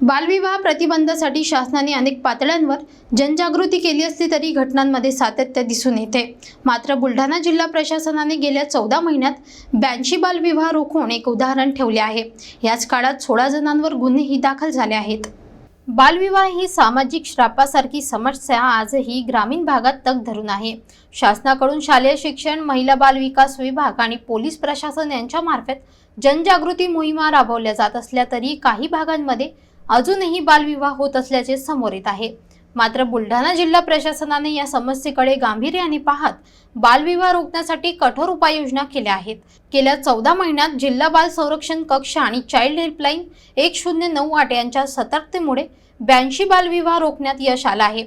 बालविवाह प्रतिबंधासाठी शासनाने अनेक पातळ्यांवर जनजागृती केली असली तरी घटनांमध्ये सातत्य दिसून येते. मात्र बुलढाणा जिल्हा प्रशासनाने गेल्या चौदा महिन्यात ब्याऐंशी बालविवाह रोखून एक उदाहरण ठेवले आहे. याच काळात सोळा जणांवर गुन्हेही दाखल झाले आहेत. बालविवाह ही सामाजिक श्रापासारखी समस्या आजही ग्रामीण भागात तग धरून आहे. शासनाकडून शालेय शिक्षण महिला बाल विकास विभाग आणि पोलीस प्रशासन यांच्यामार्फत जनजागृती मोहिमा राबवल्या जात असल्या तरी काही भागांमध्ये अजूनही बालविवाह होत असल्याचे समोर येत आहे. मात्र बुलढाणा जिल्हा प्रशासनाने या समस्येकडे गांभीर्याने पाहत बालविवाह रोखण्यासाठी कठोर उपाययोजना केल्या आहेत. गेल्या चौदा महिन्यात जिल्हा बाल संरक्षण कक्ष आणि चाइल्ड हेल्पलाईन एक शून्य नऊ आठ यांच्या सतर्कतेमुळे ब्याऐंशी बालविवाह रोखण्यात यश आलं आहे.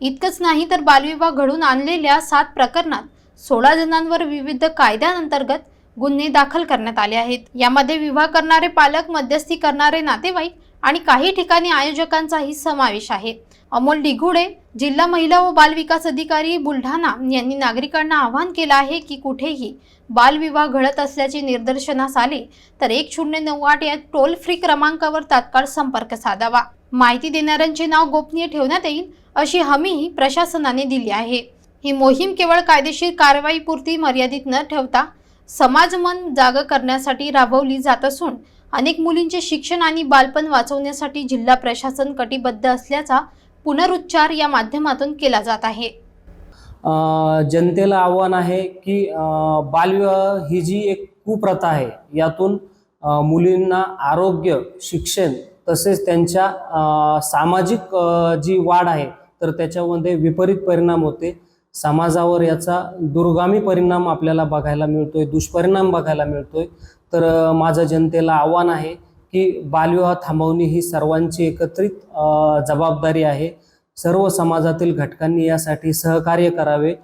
इतकंच नाही तर बालविवाह घडून आणलेल्या सात प्रकरणात सोळा जणांवर विविध कायद्यांतर्गत गुन्हे दाखल करण्यात आले आहेत. यामध्ये विवाह करणारे पालक मध्यस्थी करणारे नातेवाईक आणि काही ठिकाणी आयोजकांचाही समावेश आहे. अमोल डिघुडे जिल्हा महिला व बाल विकास अधिकारी बुलढाणा यांनी नागरिकांना आवाहन केलं आहे की कुठेही बालविवाह घडत असल्याचे निदर्शनास आले तर एक शून्य नऊ आठ या टोल फ्री क्रमांकावर तात्काळ संपर्क साधावा. माहिती देणाऱ्यांचे नाव गोपनीय ठेवण्यात येईल अशी हमीही प्रशासनाने दिली आहे. ही मोहीम केवळ कायदेशीर कारवाईपुरती मर्यादित न ठेवता समाजमन जाग करण्यासाठी राबवली जात असून अनेक मुलींचे शिक्षण आणि बालपण वाचवण्यासाठी जिल्हा प्रशासन कटिबद्ध असल्याचा पुनरुच्चार या माध्यमातून केला जात आहे. जनतेला आव्हान आहे की बालविवाह ही जी एक कुप्रथा आहे यातून मुलींना आरोग्य शिक्षण तसेच त्यांच्या सामाजिक जी वाढ आहे तर त्याच्यामध्ये विपरीत परिणाम होते. समाजावर याचा दुर्गामी परिणाम आपल्याला बघायला मिळतोय दुष्परिणाम बघायला मिळतोय. तर माझं जनतेला आव्हान आहे की बालविवाह थांबवणे ही सर्वांची एकत्रित जबाबदारी आहे. सर्व समाजातील घटकांनी यासाठी सहकार्य करावे.